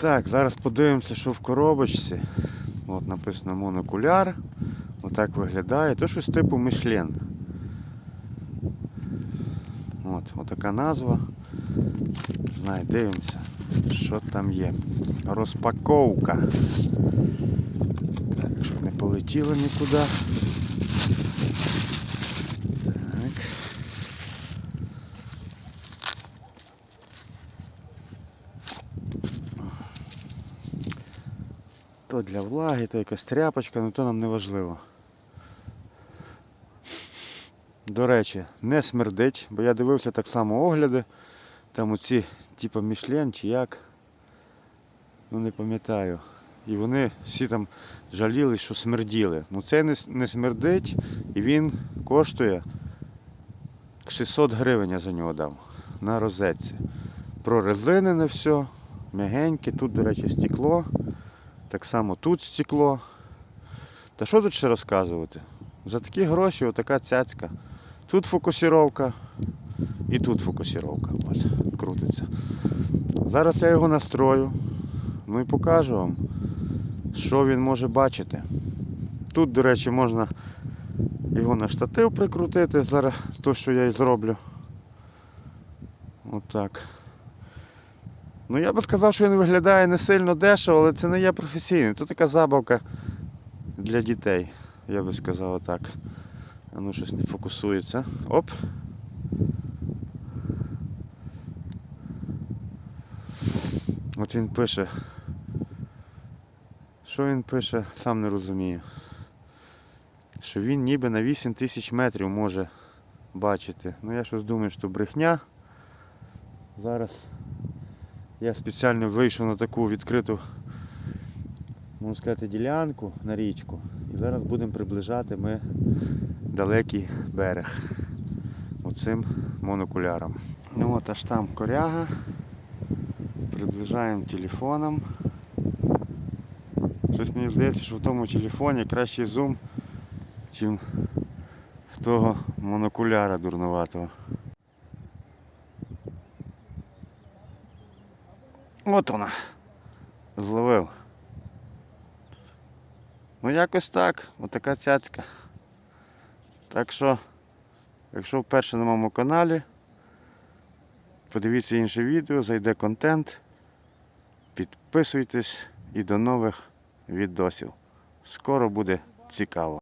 Так, зараз подивимося, що в коробочці. От написано монокуляр. Отак виглядає. То щось типу Мішлен. От, отака назва. Знає, дивимося, що там є. Розпаковка. Так, щоб не полетіло нікуди. То для влаги, то якась тряпочка, але то нам не важливо. До речі, не смердить, бо я дивився так само огляди. Там оці, типу Мішлен чи як. Ну не пам'ятаю. І вони всі там жаліли, що смерділи. Ну це не, не смердить і він коштує 600 гривень я за нього дав на розетці. Прорезинене все, м'ягеньке, тут, до речі, стекло. Так само тут стекло. Та що тут ще розказувати? За такі гроші отака цяцька. Тут фокусировка і тут фокусировка. От, крутиться. Зараз я його настрою. Ну і покажу вам, що він може бачити. Тут, до речі, можна його на штатив прикрутити. Зараз то, що я і зроблю. Отак. Ну я би сказав, що він виглядає не сильно дешево, але це не є професійний. Тут така забавка для дітей. Я би сказав так. А ну щось не фокусується. Оп. От він пише. Що він пише, сам не розумію. Що він ніби на 8 тисяч метрів може бачити. Ну я щось думаю, що брехня. Зараз я спеціально вийшов на таку відкриту, можна сказати, ділянку на річку. І зараз будемо приближати ми далекий берег оцим монокуляром. Ну от аж там коряга. Приближаємо телефоном. Щось мені здається, що в тому телефоні кращий зум, чим в того монокуляра дурноватого. От вона. Зловив. Ну якось так, отака цяцька. Так що, якщо вперше на моєму каналі, подивіться інше відео, зайде контент, підписуйтесь і до нових відосів. Скоро буде цікаво.